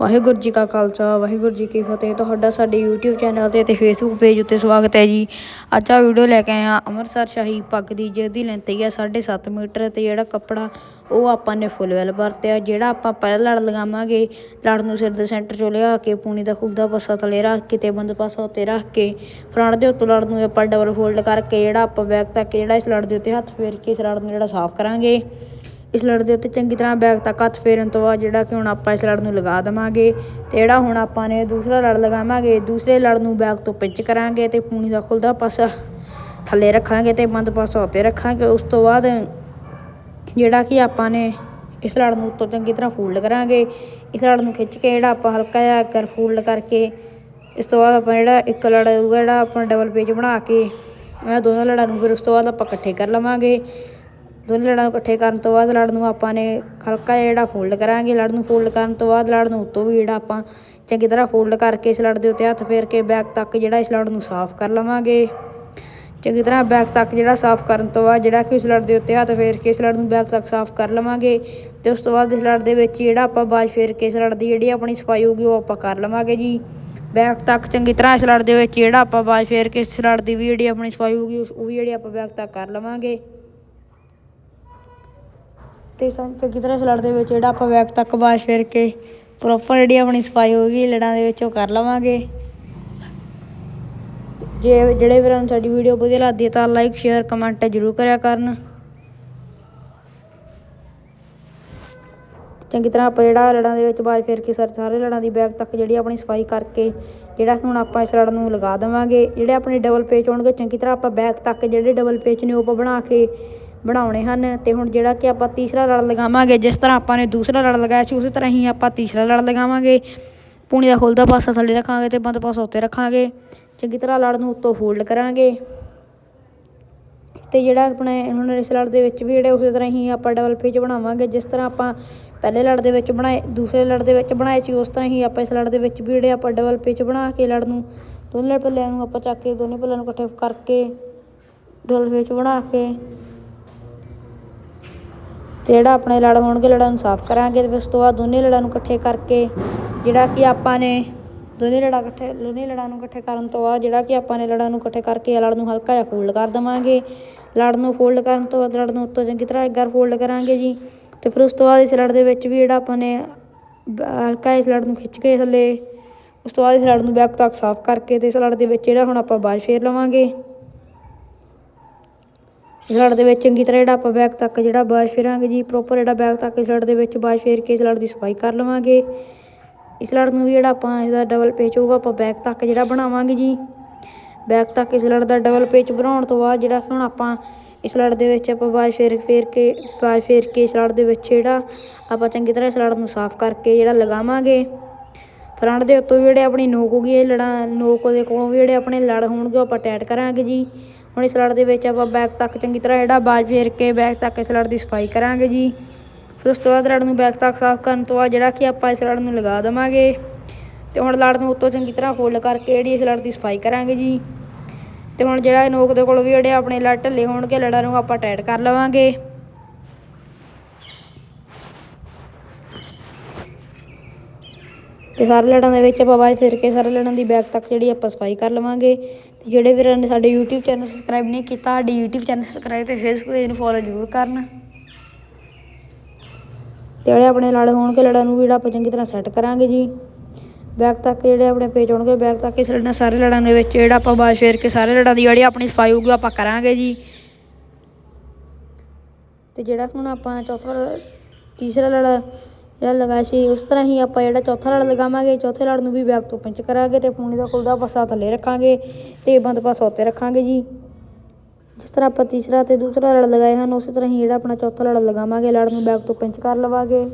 ਵਾਹਿਗੁਰੂ ਜੀ ਕਾ ਖਾਲਸਾ, ਵਾਹਿਗੁਰੂ ਜੀ ਕੀ ਫਤਿਹ। ਤੁਹਾਡਾ ਸਾਡੇ YouTube ਚੈਨਲ ਤੇ ਅਤੇ Facebook ਪੇਜ ਉੱਤੇ ਸਵਾਗਤ ਹੈ ਜੀ। ਅੱਜ ਆ ਵੀਡੀਓ ਲੈ ਕੇ ਆਏ ਹਾਂ ਅੰਮ੍ਰਿਤਸਰ ਸ਼ਾਹੀ ਪੱਗ ਦੀ, ਜਿਹਦੀ ਲੈਂਥ ਹੈਗੀ ਆ 7.5 ਮੀਟਰ ਤੇ ਜਿਹੜਾ ਕੱਪੜਾ ਉਹ ਆਪਾਂ ਨੇ ਫੁੱਲ ਵੈਲ ਵਰਤਿਆ। ਜਿਹੜਾ ਆਪਾਂ ਪਹਿਲਾਂ ਲੜ ਲਗਾਵਾਂਗੇ, ਲੜ ਨੂੰ ਸਿਰ ਦੇ ਸੈਂਟਰ ਚੋਂ ਲਿਆ ਕੇ, ਪੂਣੀ ਦਾ ਖੁੱਲਦਾ ਪਾਸਾ ਥਲੇ ਰੱਖ ਕੇ ਤੇ ਬੰਦ ਪਾਸਾ ਉੱਤੇ ਰੱਖ ਕੇ ਫਰੰਟ ਦੇ ਉੱਤੇ ਲੜ ਨੂੰ ਆਪਾਂ ਡਬਲ ਫੋਲਡ ਕਰਕੇ ਜਿਹੜਾ ਆਪਾਂ ਬੈਕ ਤੱਕ ਜਿਹੜਾ ਇਸ ਲੜ ਦੇ ਉੱਤੇ ਹੱਥ ਫੇਰ ਕੇ ਇਸ ਲੜ ਨੂੰ ਜਿਹੜਾ ਸਾਫ਼ ਕਰਾਂਗੇ। ਇਸ ਲੜ ਦੇ ਉੱਤੇ ਚੰਗੀ ਤਰ੍ਹਾਂ ਬੈਗ ਤੱਕ ਹੱਥ ਫੇਰਨ ਤੋਂ ਬਾਅਦ ਜਿਹੜਾ ਕਿ ਹੁਣ ਆਪਾਂ ਇਸ ਲੜ ਨੂੰ ਲਗਾ ਦੇਵਾਂਗੇ ਤੇ ਜਿਹੜਾ ਹੁਣ ਆਪਾਂ ਨੇ ਦੂਸਰਾ ਲੜ ਲਗਾਵਾਂਗੇ, ਦੂਸਰੇ ਲੜ ਨੂੰ ਬੈਗ ਤੋਂ ਪਿੰਚ ਕਰਾਂਗੇ ਤੇ ਪੂਣੀ ਦਾ ਖੁੱਲਦਾ ਪਾਸਾ ਥੱਲੇ ਰੱਖਾਂਗੇ ਤੇ ਬੰਦ ਪਾਸਾ ਉੱਤੇ ਰੱਖਾਂਗੇ। ਉਸ ਤੋਂ ਬਾਅਦ ਜਿਹੜਾ ਕਿ ਆਪਾਂ ਨੇ ਇਸ ਲੜ ਨੂੰ ਉੱਤੋਂ ਚੰਗੀ ਤਰ੍ਹਾਂ ਫੋਲਡ ਕਰਾਂਗੇ। ਇਸ ਲੜ ਨੂੰ ਖਿੱਚ ਕੇ ਜਿਹੜਾ ਆਪਾਂ ਹਲਕਾ ਜਿਹਾ ਕਰ ਫੋਲਡ ਕਰਕੇ ਇਸ ਤੋਂ ਬਾਅਦ ਆਪਾਂ ਜਿਹੜਾ ਇੱਕ ਲੜ ਹੋਊਗਾ ਜਿਹੜਾ ਆਪਾਂ ਡਬਲ ਪੇਜ ਬਣਾ ਕੇ ਇਹਨਾਂ ਦੋਨਾਂ ਲੜਾਂ ਨੂੰ ਫਿਰ ਉਸ ਤੋਂ ਬਾਅਦ ਆਪਾਂ ਇਕੱਠੇ ਕਰ ਲਵਾਂਗੇ। ਦੋਨੇ ਲੜਾਂ ਨੂੰ ਇਕੱਠੇ ਕਰਨ ਤੋਂ ਬਾਅਦ ਲੜ ਨੂੰ ਆਪਾਂ ਨੇ ਹਲਕਾ ਜਿਹੜਾ ਫੋਲਡ ਕਰਾਂਗੇ ਲੜ ਨੂੰ ਫੋਲਡ ਕਰਨ ਤੋਂ ਬਾਅਦ ਲੜ ਨੂੰ ਉੱਤੋਂ ਵੀ ਜਿਹੜਾ ਆਪਾਂ ਚੰਗੀ ਤਰ੍ਹਾਂ ਫੋਲਡ ਕਰਕੇ ਇਸ ਲੜ ਦੇ ਉੱਤੇ ਹੱਥ ਫੇਰ ਕੇ ਬੈਕ ਤੱਕ ਜਿਹੜਾ ਇਸ ਲੜ ਨੂੰ ਸਾਫ਼ ਕਰ ਲਵਾਂਗੇ। ਚੰਗੀ ਤਰ੍ਹਾਂ ਬੈਕ ਤੱਕ ਜਿਹੜਾ ਸਾਫ਼ ਕਰਨ ਤੋਂ ਬਾਅਦ ਜਿਹੜਾ ਕਿ ਇਸ ਲੜ ਦੇ ਉੱਤੇ ਹੱਥ ਫੇਰ ਕੇ ਇਸ ਲੜ ਨੂੰ ਬੈਕ ਤੱਕ ਸਾਫ਼ ਕਰ ਲਵਾਂਗੇ ਤੇ ਉਸ ਤੋਂ ਬਾਅਦ ਇਸ ਲੜ ਦੇ ਵਿੱਚ ਜਿਹੜਾ ਆਪਾਂ ਬਾਜ ਫੇਰ ਕੇ ਇਸ ਲੜ ਦੀ ਜਿਹੜੀ ਆਪਣੀ ਸਫ਼ਾਈ ਹੋਊਗੀ ਉਹ ਆਪਾਂ ਕਰ ਲਵਾਂਗੇ ਜੀ। ਬੈਕ ਤੱਕ ਚੰਗੀ ਤਰ੍ਹਾਂ ਇਸ ਲੜ ਦੇ ਵਿੱਚ ਜਿਹੜਾ ਆਪਾਂ ਬਾਜ ਫੇਰ ਕੇ ਇਸ ਲੜ ਦੀ ਵੀ ਜਿਹੜੀ ਆਪਣੀ ਸਫ਼ਾਈ ਹੋਊਗੀ, ਉਸ- ਉਹ ਵੀ ਜਿਹੜੀ ਆਪਾਂ ਬੈਕ ਤੱਕ ਕਰ ਲਵਾਂਗੇ। ਤੇ ਸਾਨੂੰ ਚੰਗੀ ਤਰ੍ਹਾਂ ਇਸ ਲੜ ਦੇ ਵਿੱਚ ਜਿਹੜਾ ਆਪਾਂ ਬੈਕ ਤੱਕ ਬਾਜ ਫੇਰ ਕੇ ਪ੍ਰੋਪਰ ਜਿਹੜੀ ਆਪਣੀ ਸਫ਼ਾਈ ਹੋਊਗੀ, ਲੜਾਂ ਦੇ ਵਿੱਚ ਉਹ ਕਰ ਲਵਾਂਗੇ। ਜੇ ਜਿਹੜੇ ਵੀਰਾਂ ਨੂੰ ਸਾਡੀ ਵੀਡੀਓ ਵਧੀਆ ਲੱਗਦੀ ਹੈ, ਤਾਂ ਲਾਈਕ ਸ਼ੇਅਰ ਕਮੈਂਟ ਜ਼ਰੂਰ ਕਰਿਆ ਕਰਨ। ਚੰਗੀ ਤਰ੍ਹਾਂ ਆਪਾਂ ਜਿਹੜਾ ਲੜਾਂ ਦੇ ਵਿੱਚ ਬਾਜ ਫੇਰ ਕੇ ਸਾਰੇ ਲੜਾਂ ਦੀ ਬੈਗ ਤੱਕ ਜਿਹੜੀ ਆਪਣੀ ਸਫ਼ਾਈ ਕਰਕੇ, ਜਿਹੜਾ ਹੁਣ ਆਪਾਂ ਇਸ ਲੜ ਨੂੰ ਲਗਾ ਦੇਵਾਂਗੇ। ਜਿਹੜੇ ਆਪਣੇ ਡਬਲ ਪੇਚ ਹੋਣਗੇ, ਚੰਗੀ ਤਰ੍ਹਾਂ ਆਪਾਂ ਬੈਗ ਤੱਕ ਜਿਹੜੇ ਡਬਲ ਪੇਚ ਨੇ ਉਹ ਆਪਾਂ ਬਣਾ ਕੇ ਬਣਾਉਣੇ ਹਨ ਤੇ ਹੁਣ ਜਿਹੜਾ ਕਿ ਆਪਾਂ ਤੀਸਰਾ ਲੜ ਲਗਾਵਾਂਗੇ, ਜਿਸ ਤਰ੍ਹਾਂ ਆਪਾਂ ਨੇ ਦੂਸਰਾ ਲੜ ਲਗਾਇਆ ਸੀ, ਉਸੇ ਤਰ੍ਹਾਂ ਹੀ ਆਪਾਂ ਤੀਸਰਾ ਲੜ ਲਗਾਵਾਂਗੇ। ਪੂਣੀ ਦਾ ਖੁੱਲਦਾ ਪਾਸਾ ਥੱਲੇ ਰੱਖਾਂਗੇ ਤੇ ਬੰਦ ਪਾਸਾ ਉੱਤੇ ਰੱਖਾਂਗੇ। ਚੰਗੀ ਤਰ੍ਹਾਂ ਲੜ ਨੂੰ ਉੱਤੋਂ ਫੋਲਡ ਕਰਾਂਗੇ। ਤੇ ਜਿਹੜਾ ਆਪਣੇ ਹੁਣ ਇਸ ਲੜ ਦੇ ਵਿੱਚ ਵੀ ਜਿਹੜੇ ਉਸੇ ਤਰ੍ਹਾਂ ਹੀ ਆਪਾਂ ਡਬਲ ਪੇਜ ਬਣਾਵਾਂਗੇ, ਜਿਸ ਤਰ੍ਹਾਂ ਆਪਾਂ ਪਹਿਲੇ ਲੜ ਦੇ ਵਿੱਚ ਬਣਾਏ, ਦੂਸਰੇ ਲੜ ਦੇ ਵਿੱਚ ਬਣਾਏ ਸੀ, ਉਸ ਤਰ੍ਹਾਂ ਹੀ ਆਪਾਂ ਇਸ ਲੜ ਦੇ ਵਿੱਚ ਵੀ ਜਿਹੜੇ ਆਪਾਂ ਡਬਲ ਪੇਜ ਬਣਾ ਕੇ ਲੜ ਨੂੰ ਦੋਨੇ ਪੱਲਿਆਂ ਨੂੰ ਆਪਾਂ ਚੱਕ ਕੇ, ਦੋਨੇ ਪੱਲਿਆਂ ਨੂੰ ਇਕੱਠੇ ਕਰਕੇ ਡਬਲ ਪੇਜ ਬਣਾ ਕੇ ਤੇ ਜਿਹੜਾ ਆਪਣੇ ਲੜ ਹੋਣਗੇ, ਲੜਾਂ ਨੂੰ ਸਾਫ਼ ਕਰਾਂਗੇ ਤੇ ਫਿਰ ਉਸ ਤੋਂ ਬਾਅਦ ਦੋਨੇ ਲੜਾਂ ਨੂੰ ਇਕੱਠੇ ਕਰਕੇ ਜਿਹੜਾ ਕਿ ਆਪਾਂ ਨੇ ਦੋਨੇ ਲੜਾਂ ਇਕੱਠੇ, ਦੋਨੇ ਲੜਾਂ ਨੂੰ ਇਕੱਠੇ ਕਰਨ ਤੋਂ ਬਾਅਦ ਜਿਹੜਾ ਕਿ ਆਪਾਂ ਨੇ ਲੜਾਂ ਨੂੰ ਇਕੱਠੇ ਕਰਕੇ ਲੜ ਨੂੰ ਹਲਕਾ ਜਿਹਾ ਫੋਲਡ ਕਰ ਦੇਵਾਂਗੇ। ਲੜ ਨੂੰ ਫੋਲਡ ਕਰਨ ਤੋਂ ਬਾਅਦ, ਲੜ ਨੂੰ ਉੱਤੋਂ ਚੰਗੀ ਤਰ੍ਹਾਂ ਇੱਕ ਵਾਰ ਫੋਲਡ ਕਰਾਂਗੇ ਜੀ ਤੇ ਫਿਰ ਉਸ ਤੋਂ ਬਾਅਦ ਇਸ ਲੜ ਦੇ ਵਿੱਚ ਵੀ ਜਿਹੜਾ ਆਪਾਂ ਨੇ ਹਲਕਾ ਇਸ ਲੜ ਨੂੰ ਖਿੱਚ ਕੇ ਥੱਲੇ, ਉਸ ਤੋਂ ਬਾਅਦ ਇਸ ਲੜ ਨੂੰ ਬੈਕ ਤੱਕ ਸਾਫ਼ ਕਰਕੇ ਤੇ ਇਸ ਲੜ ਦੇ ਵਿੱਚ ਜਿਹੜਾ ਹੁਣ ਆਪਾਂ ਬਾਜ ਫੇਰ ਲਵਾਂਗੇ। ਇਸ ਲੜ ਦੇ ਵਿੱਚ ਚੰਗੀ ਤਰ੍ਹਾਂ ਜਿਹੜਾ ਆਪਾਂ ਬੈਕ ਤੱਕ ਜਿਹੜਾ ਬਾਸ਼ ਫੇਰਾਂਗੇ ਜੀ ਪ੍ਰੋਪਰ ਜਿਹੜਾ ਬੈਕ ਤੱਕ ਇਸ ਲੜ ਦੇ ਵਿੱਚ ਬਾਜ ਫੇਰ ਕੇ ਇਸ ਲੜ ਦੀ ਸਫ਼ਾਈ ਕਰ ਲਵਾਂਗੇ। ਇਸ ਲੜ ਨੂੰ ਵੀ ਜਿਹੜਾ ਆਪਾਂ ਇਹਦਾ ਡਬਲ ਪੇਚ ਹੋਊਗਾ, ਆਪਾਂ ਬੈਕ ਤੱਕ ਜਿਹੜਾ ਬਣਾਵਾਂਗੇ ਜੀ। ਬੈਕ ਤੱਕ ਇਸ ਲੜ ਦਾ ਡਬਲ ਪੇਚ ਬਣਾਉਣ ਤੋਂ ਬਾਅਦ ਜਿਹੜਾ ਹੁਣ ਆਪਾਂ ਇਸ ਲੜ ਦੇ ਵਿੱਚ ਆਪਾਂ ਬਾਜ ਫੇਰ ਫੇਰ ਕੇ, ਬਾਜ ਫੇਰ ਕੇ ਇਸ ਲੜ ਦੇ ਵਿੱਚ ਜਿਹੜਾ ਆਪਾਂ ਚੰਗੀ ਤਰ੍ਹਾਂ ਇਸ ਲੜ ਨੂੰ ਸਾਫ਼ ਕਰਕੇ ਜਿਹੜਾ ਲਗਾਵਾਂਗੇ। ਫਰੰਟ ਦੇ ਉੱਤੋਂ ਵੀ ਜਿਹੜੇ ਆਪਣੀ ਨੋਕ ਹੋਗੀ ਇਹ ਲੜਾਂ, ਨੋਕ ਦੇ ਕੋਲੋਂ ਵੀ ਜਿਹੜੇ ਆਪਣੇ ਲੜ ਹੋਣਗੇ, ਉਹ ਆਪਾਂ ਟੈਟ ਕਰਾਂਗੇ ਜੀ। ਹੁਣ ਇਸ ਲੜ ਦੇ ਵਿੱਚ ਆਪਾਂ ਬੈਕ ਤੱਕ ਚੰਗੀ ਤਰ੍ਹਾਂ ਜਿਹੜਾ ਬਾਜ ਫੇਰ ਕੇ ਬੈਕ ਤੱਕ ਇਸ ਲੜ ਦੀ ਸਫ਼ਾਈ ਕਰਾਂਗੇ ਜੀ। ਫਿਰ ਉਸ ਤੋਂ ਬਾਅਦ ਲੜ ਨੂੰ ਬੈਕ ਤੱਕ ਸਾਫ਼ ਕਰਨ ਤੋਂ ਬਾਅਦ ਜਿਹੜਾ ਕਿ ਆਪਾਂ ਇਸ ਲੜ ਨੂੰ ਲਗਾ ਦੇਵਾਂਗੇ। ਤੇ ਹੁਣ ਲੜ ਨੂੰ ਉੱਤੋਂ ਚੰਗੀ ਤਰ੍ਹਾਂ ਫੋਲਡ ਕਰਕੇ ਜਿਹੜੀ ਇਸ ਲੜ ਦੀ ਸਫ਼ਾਈ ਕਰਾਂਗੇ ਜੀ। ਤੇ ਹੁਣ ਜਿਹੜਾ ਇਹ ਨੋਕ ਦੇ ਕੋਲ ਵੀ ਜਿਹੜੇ ਆਪਣੇ ਲੜ ਢੱਲੇ ਹੋਣਗੇ, ਲੜਾਂ ਨੂੰ ਆਪਾਂ ਟਾਈਟ ਕਰ ਲਵਾਂਗੇ। ਤੇ ਸਾਰੇ ਲੜਾਂ ਦੇ ਵਿੱਚ ਆਪਾਂ ਬਾਅਦ ਫਿਰ ਕੇ ਸਾਰੇ ਲੜਾਂ ਦੀ ਬੈਕ ਤੱਕ ਜਿਹੜੀ ਆਪਾਂ ਸਫ਼ਾਈ ਕਰ ਲਵਾਂਗੇ। ਤੇ ਜਿਹੜੇ ਵੀਰਾਂ ਨੇ ਸਾਡੇ YouTube ਚੈਨਲ ਸਬਸਕ੍ਰਾਈਬ ਨਹੀਂ ਕੀਤਾ, ਸਾਡੀ YouTube ਚੈਨਲ ਸਬਸਕ੍ਰਾਈਬ ਤੇ Facebook ਪੇਜ ਨੂੰ ਫੋਲੋ ਜ਼ਰੂਰ ਕਰਨ। ਤੇ ਜਿਹੜੇ ਆਪਣੇ ਲੜ ਹੋਣਗੇ ਲੜਾਂ ਨੂੰ ਵੀ ਜਿਹੜਾ ਆਪਾਂ ਚੰਗੀ ਤਰ੍ਹਾਂ ਸੈੱਟ ਕਰਾਂਗੇ ਜੀ। ਬੈਕ ਤੱਕ ਜਿਹੜੇ ਆਪਣੇ ਪੇਜ ਹੋਣਗੇ ਬੈਕ ਤੱਕ ਇਸ ਲੜਾਂ ਸਾਰੇ ਲੜਾਂ ਦੇ ਵਿੱਚ ਜਿਹੜਾ ਆਪਾਂ ਬਾਅਦ ਫੇਰ ਕੇ ਸਾਰੇ ਲੜਾਂ ਦੀ ਜਿਹੜੀ ਆਪਣੀ ਸਫ਼ਾਈ ਹੋਊਗੀ ਆਪਾਂ ਕਰਾਂਗੇ ਜੀ। ਤੇ ਜਿਹੜਾ ਹੁਣ ਆਪਾਂ ਚੌਥਾ, ਤੀਸਰਾ ਲੜ ਜਿਹੜਾ ਲਗਾਇਆ ਸੀ, ਉਸ ਤਰ੍ਹਾਂ ਹੀ ਆਪਾਂ ਜਿਹੜਾ ਚੌਥਾ ਲੜ ਲਗਾਵਾਂਗੇ, ਚੌਥੇ ਲੜ ਨੂੰ ਵੀ ਬੈਕ ਤੋਂ ਪਿੰਚ ਕਰਾਂਗੇ ਤੇ ਪੂਣੀ ਦਾ ਖੁੱਲਦਾ ਪਾਸਾ ਥੱਲੇ ਰੱਖਾਂਗੇ ਤੇ ਬੰਦ ਪਾਸਾ ਉੱਤੇ ਰੱਖਾਂਗੇ ਜੀ। ਜਿਸ ਤਰ੍ਹਾਂ ਆਪਾਂ ਤੀਸਰਾ ਤੇ ਦੂਸਰਾ ਲੜ ਲਗਾਏ ਹਨ, ਉਸੇ ਤਰ੍ਹਾਂ ਹੀ ਜਿਹੜਾ ਆਪਣਾ ਚੌਥਾ ਲੜ ਲਗਾਵਾਂਗੇ, ਲੜ ਨੂੰ ਬੈਕ ਤੋਂ ਪਿੰਚ ਕਰ ਲਵਾਂਗੇ।